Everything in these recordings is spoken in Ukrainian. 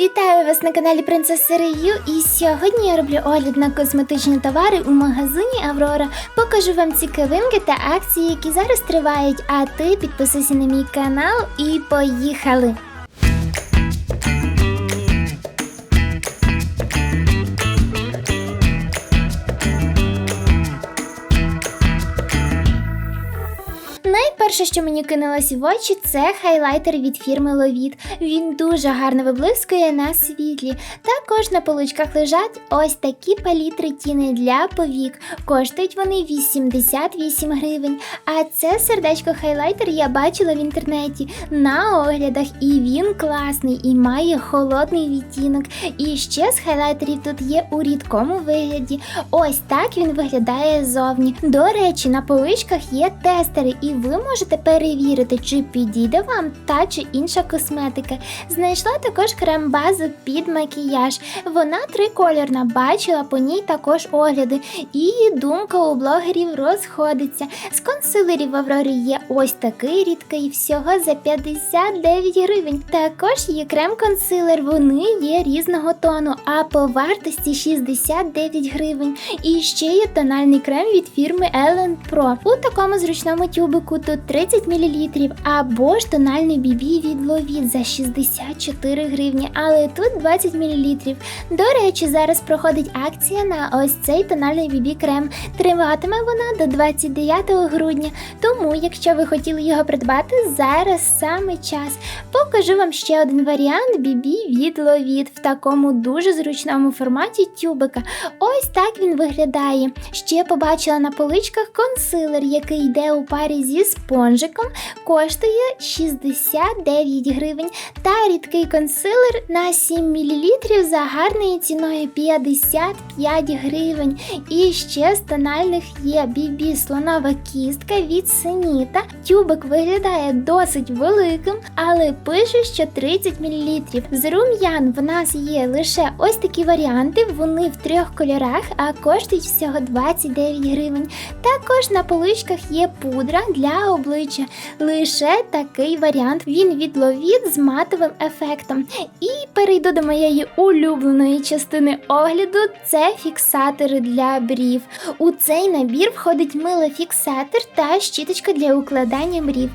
Вітаю вас на каналі Принцеси Раю і сьогодні я роблю огляд на косметичні товари у магазині Аврора. Покажу вам цікавинки та акції, які зараз тривають. А ти підписуйся на мій канал і поїхали! Найперше, що мені кинулось в очі, це хайлайтер від фірми Lovit. Він дуже гарно виблискує на світлі. Також на поличках лежать ось такі палітри тіни для повік. Коштують вони 88 гривень. А це сердечко хайлайтер я бачила в інтернеті на оглядах, і він класний і має холодний відтінок. І ще з хайлайтерів тут є у рідкому вигляді. Ось так він виглядає ззовні. До речі, на поличках є тестери, і ви можете перевірити, чи підійде вам та чи інша косметика. Знайшла також крем-базу під макіяж. Вона трикольорна, бачила по ній також огляди. І думка у блогерів розходиться. З консилерів в Аврорі є ось такий рідкий, всього за 59 гривень. Також є крем-консилер, вони є різного тону, а по вартості 69 гривень. І ще є тональний крем від фірми Ellen Pro. У такому зручному тюбику тут 30 мл, або ж тональний BB від Lovit за 64 гривні, але тут 20 мл. До речі, зараз проходить акція на ось цей тональний BB крем. Триватиме вона до 29 грудня. Тому, якщо ви хотіли його придбати, зараз саме час. Покажу вам ще один варіант BB від Lovit в такому дуже зручному форматі тюбика. Ось так він виглядає. Ще побачила на поличках консилер, який йде у парі зі спонжиком, коштує 69 гривень. Та рідкий консилер на 7 мл за гарною ціною 55 гривень. І ще з тональних є BB слонова кістка від Сеніта. Тюбик виглядає досить великим, але пише, що 30 мл. З рум'ян в нас є лише ось такі варіанти, вони в трьох кольорах, а коштують всього 29 гривень. Також на поличках є пудра для обличчя. Лише такий варіант. Він від Lovit з матовим ефектом. І перейду до моєї улюбленої частини огляду. Це фіксатори для брів. У цей набір входить милофіксатор та щіточка для укладання брів.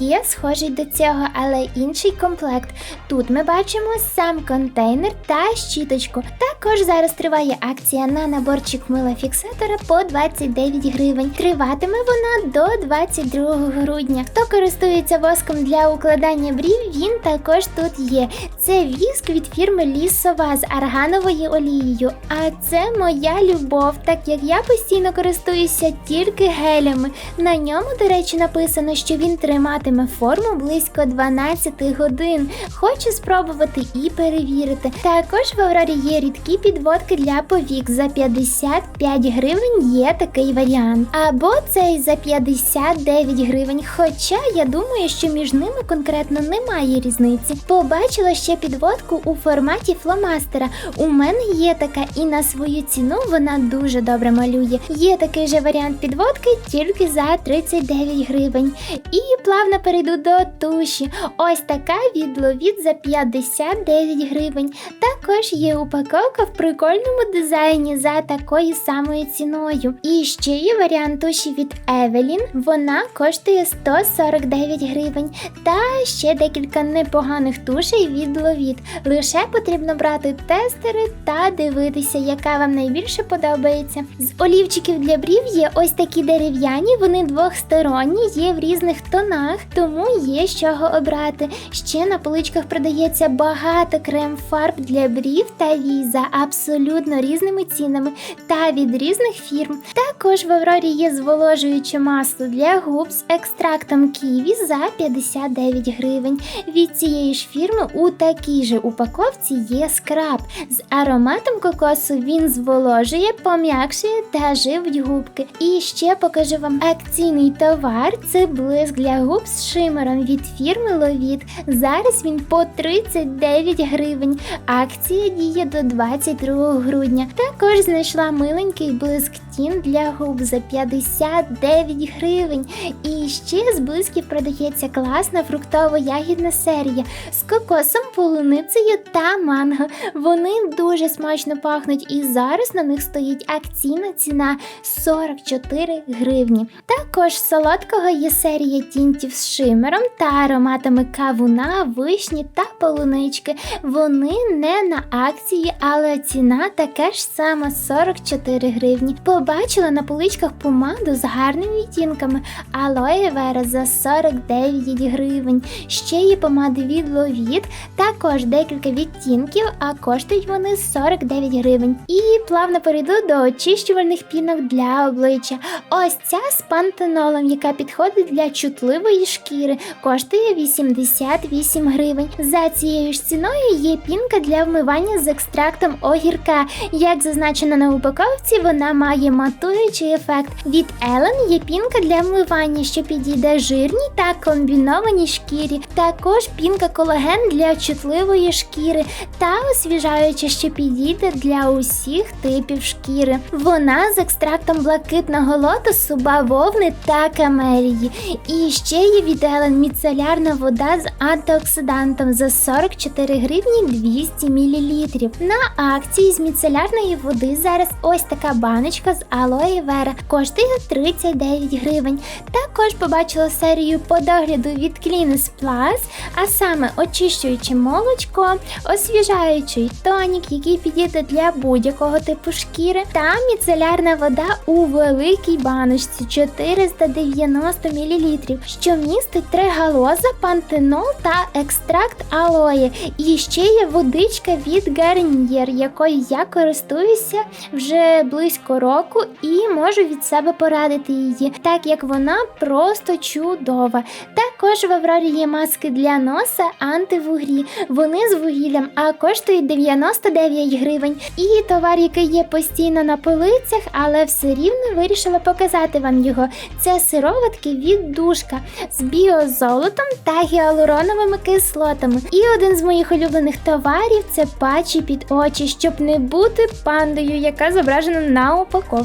Є схожий до цього, але інший комплект. Тут ми бачимо сам контейнер та щіточку. Також зараз триває акція на наборчик милофіксатора по 29 гривень. Триватиме вона до 22 грудня. Хто користується воском для укладання брів, він також тут є. Це віск від фірми Лісова з аргановою олією. А це моя любов, так як я постійно користуюся тільки гелями. На ньому, до речі, написано, що він триматиме форму близько 12 годин. Хочу спробувати і перевірити. Також в Аврорі є рідкі підводки для повік. За 55 гривень є такий варіант. Або цей за 59 гривень. Хоча я думаю, що між ними конкретно немає різниці. Побачила ще підводку у форматі фломастера. У мене є така, і на свою ціну вона дуже добре малює. Є такий же варіант підводки тільки за 39 гривень. І плавно перейду до туші. Ось така від Lovit за 59 гривень. Також є упаковка в прикольному дизайні за такою самою ціною. І ще є варіант туші від Evelyn. Вона коштує 149 гривень. Та ще декілька непоганих тушей від Lovit. Лише потрібно брати тестери та дивитися, яка вам найбільше подобається. З олівчиків для брів є ось такі дерев'яні, вони двохсторонні, є в різних тонах, тому є з чого обрати. Ще на поличках продається багато крем-фарб для брів та вій за абсолютно різними цінами та від різних фірм. Також в Аврорі є зволожуюче масло для губ з екстрактом ківі за 59 гривень. Від цієї ж фірми у такій же упаковці є скраб. З ароматом кокосу він зволожує, пом'якшує та живить губки. І ще покажу вам акційний товар. Це блиск для губ з шимером від фірми Lovit. Зараз він по 39 гривень. Акція діє до 22 грудня. Також знайшла миленький блиск тін для губ за 59 гривень. І ще з близьків продається класна фруктово-ягідна серія з кокосом, полуницею та манго. Вони дуже смачно пахнуть, і зараз на них стоїть акційна ціна 44 гривні. Також солодкого є серія тінтів з шимером та ароматами кавуна, вишні та полунички. Вони не на акції, але ціна така ж сама 44 гривні. Побачила на поличках помаду з гарними відтінками алоє вера за 49 гривень. Ще є помади від Ловіт, також декілька відтінків, а коштують вони 49 гривень. І плавно перейду до очищувальних пінок для обличчя. Ось ця з пантенолом, яка підходить для чутливої шкіри, коштує 88 гривень. За цією ж ціною є пінка для вмивання з екстрактом огірка. Як зазначено на упаковці, вона має матуючий ефект. Від Ellen є пінка для вмивання, що підійде жирній та комбінованій шкірі. Також пінка колаген для чутливої шкіри та освіжаюча, що підійде для усіх типів шкіри. Вона з екстрактом блакитного лотосу, бавовни та камелії. І ще є від Ellen міцелярна вода з антиоксидантом за 44 гривні 200 мл. На акції з міцелярної води зараз ось така баночка з алоє вера коштує 39 гривень. Також побачила серію по догляду від Cleanest Plus, а саме очищуюче молочко, освіжаючий тонік, який підійде для будь-якого типу шкіри, та міцелярна вода у великій баночці 490 мл, що містить тригалоза, пантенол та екстракт алоє. І ще є водичка від Garnier, якою я користуюся вже близько року і можу від себе порадити її, так як вона просто чудова. Також в Аврорі є маски для носа антивугрі. Вони з вугіллям, а коштують 99 гривень. І товар, який є постійно на полицях, але все рівно вирішила показати вам його. Це сироватки від душка з біозолотом та гіалуроновими кислотами. І один з моїх улюблених товарів це патчі під очі, щоб не бути пандою, яка зображена на упаковці.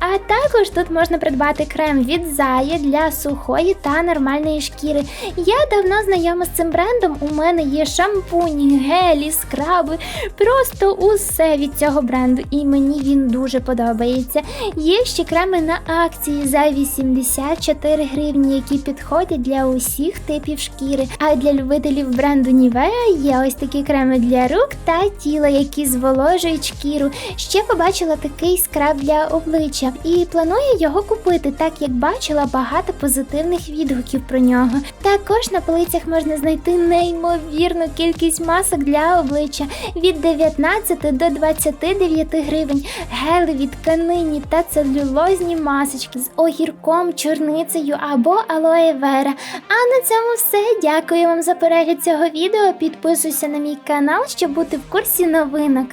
А також тут можна придбати крем від Зая для сухої та нормальної шкіри. Я давно знайома з цим брендом. У мене є шампуні, гелі, скраби, просто усе від цього бренду, і мені він дуже подобається. Є ще креми на акції за 84 гривні, які підходять для усіх типів шкіри. А для любителів бренду Nivea є ось такі креми для рук та тіла, які зволожують шкіру. Ще побачила такий скраб для обличчя і планую його купити, так як бачила багато позитивних відгуків про нього. Також на полицях можна знайти неймовірну кількість масок для обличчя від 19 до 29 гривень, гелеві, тканині та целюлозні масочки з огірком, чорницею або алоє вера. А на цьому все. Дякую вам за перегляд цього відео. Підписуйся на мій канал, щоб бути в курсі новинок.